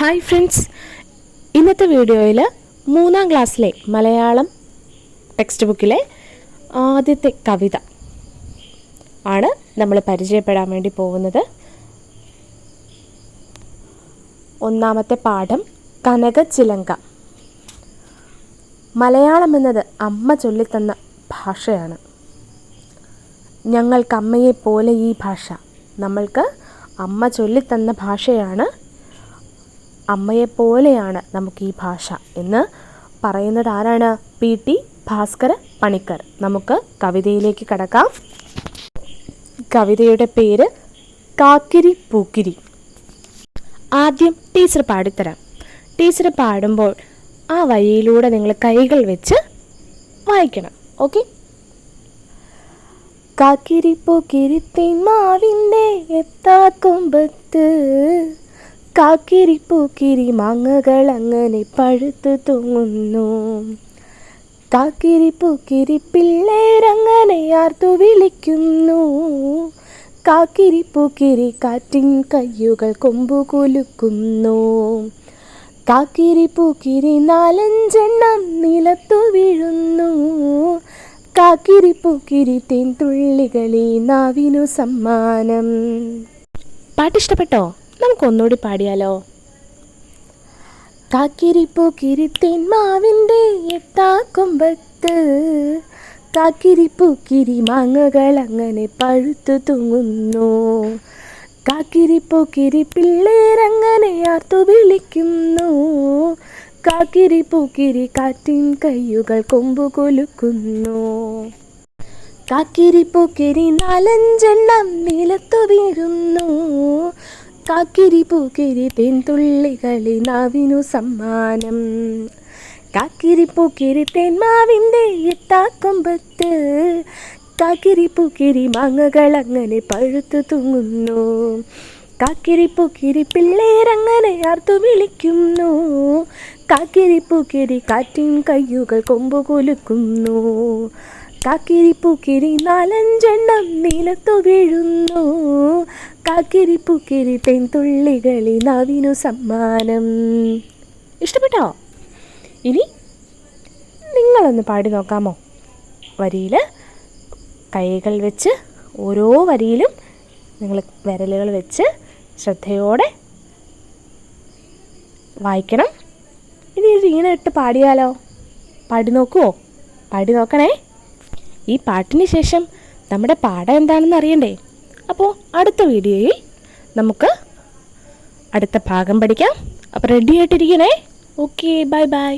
Hi friends ഇന്നത്തെ വീഡിയോയിൽ മൂന്നാം ക്ലാസ്സിലെ മലയാളം ടെക്സ്റ്റ് ബുക്കിലെ ആദ്യത്തെ കവിത ആണ് നമ്മൾ പരിചയപ്പെടാൻ വേണ്ടി പോകുന്നത്. ഒന്നാമത്തെ പാഠം കനകച്ചിലങ്ക. മലയാളം എന്നത് അമ്മ ചൊല്ലിത്തന്ന ഭാഷയാണ്. ഞങ്ങൾക്കമ്മയെ പോലെ ഈ ഭാഷ. നമ്മൾക്ക് അമ്മ ചൊല്ലിത്തന്ന ഭാഷയാണ് അമ്മയെ പോലെയാണ് നമുക്ക് ഈ ഭാഷ. എന്ന് പറയുന്നത് ആരാണ് പി. ടി. ഭാസ്കര പണിക്കർ. നമുക്ക് കവിതയിലേക്ക് കടക്കാം. കവിതയുടെ പേര് കാക്കിരി പൂക്കിരി. ആദ്യം ടീച്ചർ പാടിത്തരാം. ടീച്ചർ പാടുമ്പോൾ ആ വഴിയിലൂടെ നിങ്ങൾ കൈകൾ വെച്ച് വായിക്കണം. ഓക്കെ? കാക്കിരി പൂക്കിരി തേന്മാവിന്റെ എത്താക്കൊമ്പത്ത് കാക്കിരി പൂക്കിരി മാങ്ങകൾ അങ്ങനെ പഴുത്തു തൂങ്ങുന്നു. കാക്കിരി പൂക്കിരി പിള്ളേരങ്ങനെ ആർത്തു വിളിക്കുന്നു. കാക്കിരി പൂക്കിരി കാറ്റിൻ കയ്യുകൾ കൊമ്പു കുലുക്കുന്നു. കാക്കിരി പൂക്കിരി നാലഞ്ചെണ്ണം നിലത്തു വീഴുന്നു. കാക്കിരി പൂക്കിരി തേൻ തുള്ളികളി നാവിനു സമ്മാനം. പാട്ടിഷ്ടപ്പെട്ടോ നമുക്ക് ഒന്നുകൂടി പാടിയാലോ? കാക്കിരിപ്പോ കിരിത്തേൻ മാവിന്റെ എത്താക്കൊമ്പത്ത് കാക്കിരിപ്പൂ കിരി മാങ്ങകൾ അങ്ങനെ പഴുത്തു തൂങ്ങുന്നു. കാക്കിരിപ്പൂ കിരി പിള്ളേരങ്ങനെ ആർത്തു വിളിക്കുന്നു. കാക്കിരിപ്പൂ കിരി കാറ്റിൻ കയ്യുകൾ കൊമ്പു കൊലുക്കുന്നു. കാക്കിരിപ്പൂ കിരി നാലഞ്ചെണ്ണം നിലത്തു വീഴുന്നു. കാക്കിരി പൂക്കിരി തേൻതുള്ളികളി നാവിനു സമ്മാനം. കാക്കിരി പൂക്കിരി തെന്മാവിന്റെ എത്താക്കൊമ്പത്ത് കാക്കിരി പൂക്കിരി മാങ്ങകൾ അങ്ങനെ പഴുത്തു തൂങ്ങുന്നു. കാക്കിരി പൂക്കിരി പിള്ളേരങ്ങനെ ആർത്തു വിളിക്കുന്നു. കാക്കിരി പൂക്കിരി കാറ്റിൻ കയ്യുകൾ കൊമ്പു കുലുക്കുന്നു. കാക്കിരി പൂക്കിരി നാലഞ്ചെണ്ണം നിലത്തു വീഴുന്നു. കാക്കിരി പൂക്കിരി തെൻതുള്ളികളി നാവിനു സമ്മാനം. ഇഷ്ടപ്പെട്ടോ? ഇനി നിങ്ങളൊന്ന് പാടി നോക്കാമോ? വരിയിൽ കൈകൾ വെച്ച് ഓരോ വരിയിലും നിങ്ങൾ വിരലുകൾ വെച്ച് ശ്രദ്ധയോടെ വായിക്കണം. ഇനി വീണിട്ട് പാടിയാലോ? പാടി നോക്കുമോ പാടി നോക്കണേ. ഈ പാട്ടിന് ശേഷം നമ്മുടെ പാഠം എന്താണെന്ന് അറിയണ്ടേ? അപ്പോൾ അടുത്ത വീഡിയോയിൽ നമുക്ക് അടുത്ത ഭാഗം പഠിക്കാം. അപ്പോൾ റെഡി ആയിട്ടിരിക്കണേ? Okay bye bye